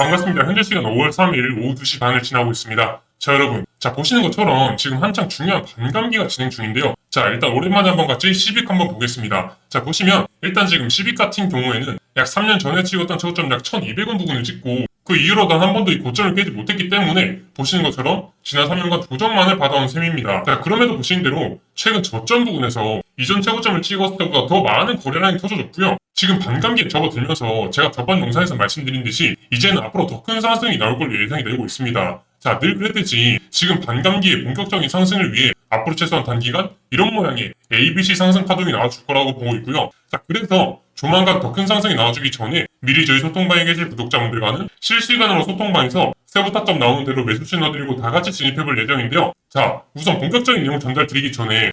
반갑습니다. 현재 시간 5월 3일 오후 2시 반을 지나고 있습니다. 자, 여러분. 자, 보시는 것처럼 지금 한창 중요한 반감기가 진행 중인데요. 자, 일단 오랜만에 한번 같이 시빅 한번 보겠습니다. 자, 보시면 일단 지금 시빅 같은 경우에는 약 3년 전에 찍었던 저점 약 1200원 부근을 찍고 그 이후로 단한 번도 이 고점을 깨지 못했기 때문에 보시는 것처럼 지난 3년간 조정만을 받아온 셈입니다. 자, 그럼에도 보시는 대로 최근 저점 부근에서 이전 최고점을 찍었을 때보다 더 많은 거래량이 터져줬고요. 지금 반감기에 접어들면서 제가 저번 영상에서 말씀드린 듯이 이제는 앞으로 더 큰 상승이 나올 걸로 예상이 되고 있습니다. 자, 늘 그랬듯이 지금 반감기의 본격적인 상승을 위해 앞으로 최소한 단기간 이런 모양의 ABC 상승 파동이 나와줄 거라고 보고 있고요. 자, 그래서 조만간 더 큰 상승이 나와주기 전에 미리 저희 소통방에 계실 구독자분들과는 실시간으로 소통방에서 세부 타점 나오는 대로 매수 신어드리고 다 같이 진입해볼 예정인데요. 자, 우선 본격적인 내용 전달 드리기 전에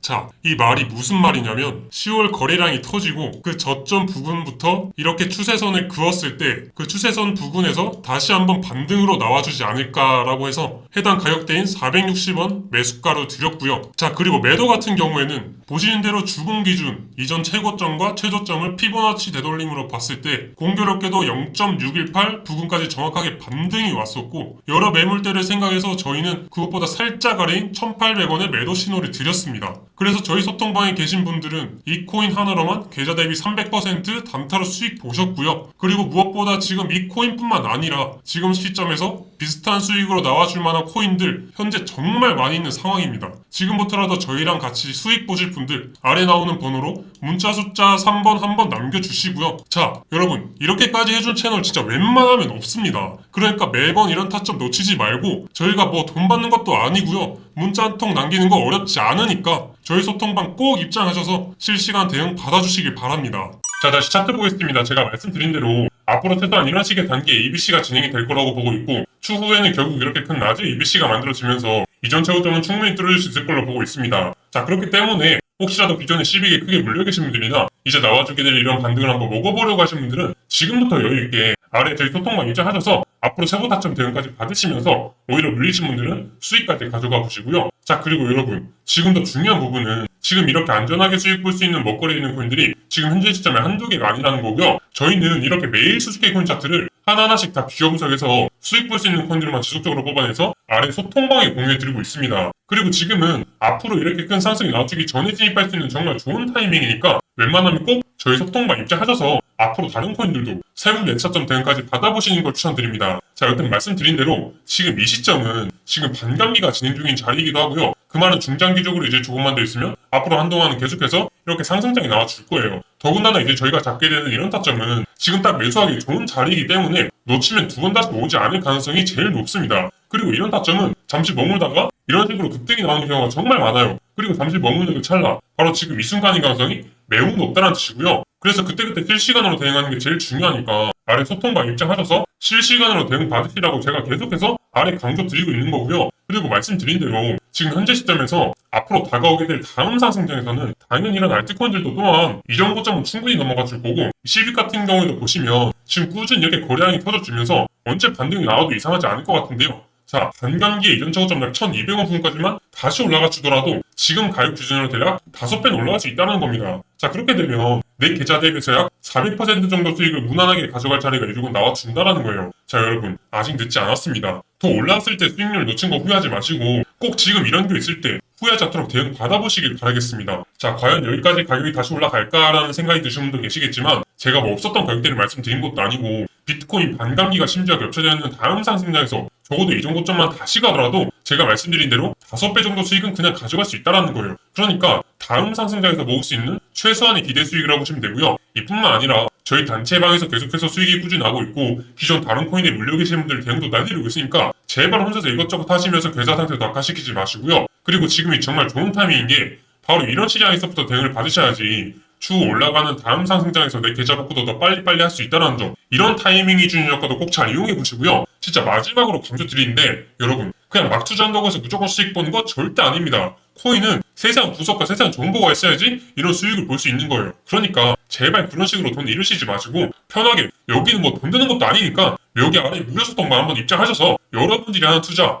자, 이 말이 무슨 말이냐면 10월 거래량이 터지고 그 저점 부근부터 이렇게 추세선을 그었을 때 그 추세선 부근에서 다시 한번 반등으로 나와주지 않을까라고 해서 해당 가격대인 460원 매수가로 드렸고요. 자, 그리고 매도 같은 경우에는 보시는 대로 주봉 기준 이전 최고점과 최저점을 피보나치 되돌림으로 봤을 때 공교롭게도 0.618 부근까지 정확하게 반등이 왔었고 여러 매물대를 생각해서 저희는 그것보다 살짝 아래인 1,800원의 매도 신호를 드렸습니다. 그래서 저희 소통방에 계신 분들은 이 코인 하나로만 계좌 대비 300% 단타로 수익 보셨고요. 그리고 무엇보다 지금 이 코인뿐만 아니라 지금 시점에서 비슷한 수익으로 나와줄 만한 코인들 현재 정말 많이 있는 상황입니다. 지금부터라도 저희랑 같이 수익 보실 분들 아래 나오는 번호로 문자 숫자 3번 한번 남겨주시고요. 자, 여러분 이렇게까지 해준 채널 진짜 웬만하면 없습니다. 그러니까 매번 이런 타점 놓치지 말고 저희가 뭐 돈 받는 것도 아니고요. 문자 한 통 남기는 거 어렵지 않으니까 저희 소통방 꼭 입장하셔서 실시간 대응 받아주시길 바랍니다. 자, 다시 차트 보겠습니다. 제가 말씀드린 대로 앞으로 최소한 이런 식의 단계 ABC가 진행이 될 거라고 보고 있고 추후에는 결국 이렇게 큰 낮은 ABC가 만들어지면서 이전 최고점은 충분히 뚫어질 수 있을 걸로 보고 있습니다. 자, 그렇기 때문에 혹시라도 기존에 시빅에 크게 물려 계신 분들이나 이제 나와주게 될 이런 반등을 한번 먹어보려고 하신 분들은 지금부터 여유있게 아래 저희 소통방 입장하셔서 앞으로 최고 타점 대응까지 받으시면서 오히려 물리신 분들은 수익까지 가져가 보시고요. 자, 그리고 여러분, 지금 더 중요한 부분은 지금 이렇게 안전하게 수익 볼 수 있는 먹거리에 있는 코인들이 지금 현재 시점에 한두 개가 아니라는 거고요. 저희는 이렇게 매일 수십개의 코인 차트를 하나하나씩 다 비교분석해서 수익 볼 수 있는 코인들만 지속적으로 뽑아내서 아래 소통방에 공유해드리고 있습니다. 그리고 지금은 앞으로 이렇게 큰 상승이 나와주기 전에 진입할 수 있는 정말 좋은 타이밍이니까 웬만하면 꼭 저희 소통방 입장하셔서 앞으로 다른 코인들도 세분 연차점 대응까지 받아보시는 걸 추천드립니다. 자, 여튼 말씀드린 대로 지금 이 시점은 지금 반감기가 진행 중인 자리이기도 하고요. 그 말은 중장기적으로 이제 조금만 더 있으면 앞으로 한동안은 계속해서 이렇게 상승장이 나와줄 거예요. 더군다나 이제 저희가 잡게 되는 이런 타점은 지금 딱 매수하기 좋은 자리이기 때문에 놓치면 두 번 다시 오지 않을 가능성이 제일 높습니다. 그리고 이런 타점은 잠시 머물다가 이런 식으로 급등이 나오는 경우가 정말 많아요. 그리고 잠시 머무는 그 찰나 바로 지금 이 순간인 가능성이 매우 높다는 뜻이고요. 그래서 그때그때 실시간으로 대응하는 게 제일 중요하니까 아래 소통방 입장하셔서 실시간으로 대응 받으시라고 제가 계속해서 아래 강조 드리고 있는 거고요. 그리고 말씀드린 대로 지금 현재 시점에서 앞으로 다가오게 될 다음 상승장에서는 당연히 이런 알트코인들도 또한 이전 고점은 충분히 넘어가 줄 거고 시빅 같은 경우에도 보시면 지금 꾸준히 이렇게 거래량이 터져주면서 언제 반등이 나와도 이상하지 않을 것 같은데요. 자, 반감기에 이전 저고점 약 1,200원 부분까지만 다시 올라가 주더라도 지금 가격 기준으로 대략 5배는 올라갈 수 있다는 겁니다. 자, 그렇게 되면 내 계좌 대비해서 약 400% 정도 수익을 무난하게 가져갈 자리가 이루고 나와준다라는 거예요. 자, 여러분, 아직 늦지 않았습니다. 더 올라왔을 때 수익률 놓친 거 후회하지 마시고 꼭 지금 이런 게 있을 때 후회하지 않도록 대응 받아보시길 바라겠습니다. 자, 과연 여기까지 가격이 다시 올라갈까라는 생각이 드시는 분도 계시겠지만 제가 뭐 없었던 가격대를 말씀드린 것도 아니고 비트코인 반감기가 심지어 겹쳐져 있는 다음 상승장에서 적어도 이전 고점만 다시 가더라도 제가 말씀드린 대로 5배 정도 수익은 그냥 가져갈 수 있다는 거예요. 그러니까 다음 상승장에서 모을 수 있는 최소한의 기대 수익이라고 보시면 되고요. 이뿐만 아니라 저희 단체방에서 계속해서 수익이 꾸준히 나고 있고 기존 다른 코인에 물려 계신 분들 대응도 날리고 있으니까 제발 혼자서 이것저것 하시면서 계좌 상태도 악화시키지 마시고요. 그리고 지금이 정말 좋은 타이밍인 게 바로 이런 시장에서부터 대응을 받으셔야지 추후 올라가는 다음 상승장에서 내 계좌 복구도 더 빨리빨리 할 수 있다는 점 이런 타이밍이 주는 효과도 꼭 잘 이용해 보시고요. 진짜 마지막으로 강조드리는데 여러분 그냥 막 투자한다고 해서 무조건 수익 보는 거 절대 아닙니다. 코인은 세상 분석과 세상 정보가 있어야지 이런 수익을 볼 수 있는 거예요. 그러니까 제발 그런 식으로 돈 잃으시지 마시고 편하게 여기는 뭐 돈 드는 것도 아니니까 여기 아래 무료 소통만 한번 입장하셔서 여러분들이 하는 투자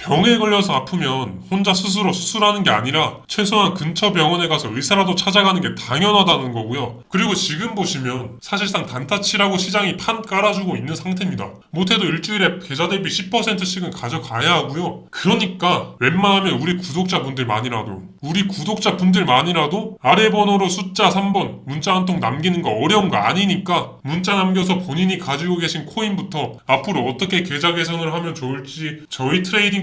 병에 걸려서 아프면 혼자 스스로 수술하는 게 아니라 최소한 근처 병원에 가서 의사라도 찾아가는 게 당연하다는 거고요. 그리고 지금 보시면 사실상 단타치라고 시장이 판 깔아주고 있는 상태입니다. 못해도 일주일에 계좌 대비 10%씩은 가져가야 하고요. 그러니까 웬만하면 우리 구독자분들만이라도 우리 구독자분들만이라도 아래 번호로 숫자 3번 문자 한 통 남기는 거 어려운 거 아니니까 문자 남겨서 본인이 가지고 계신 코인부터 앞으로 어떻게 계좌 개선을 하면 좋을지 저희 트레이딩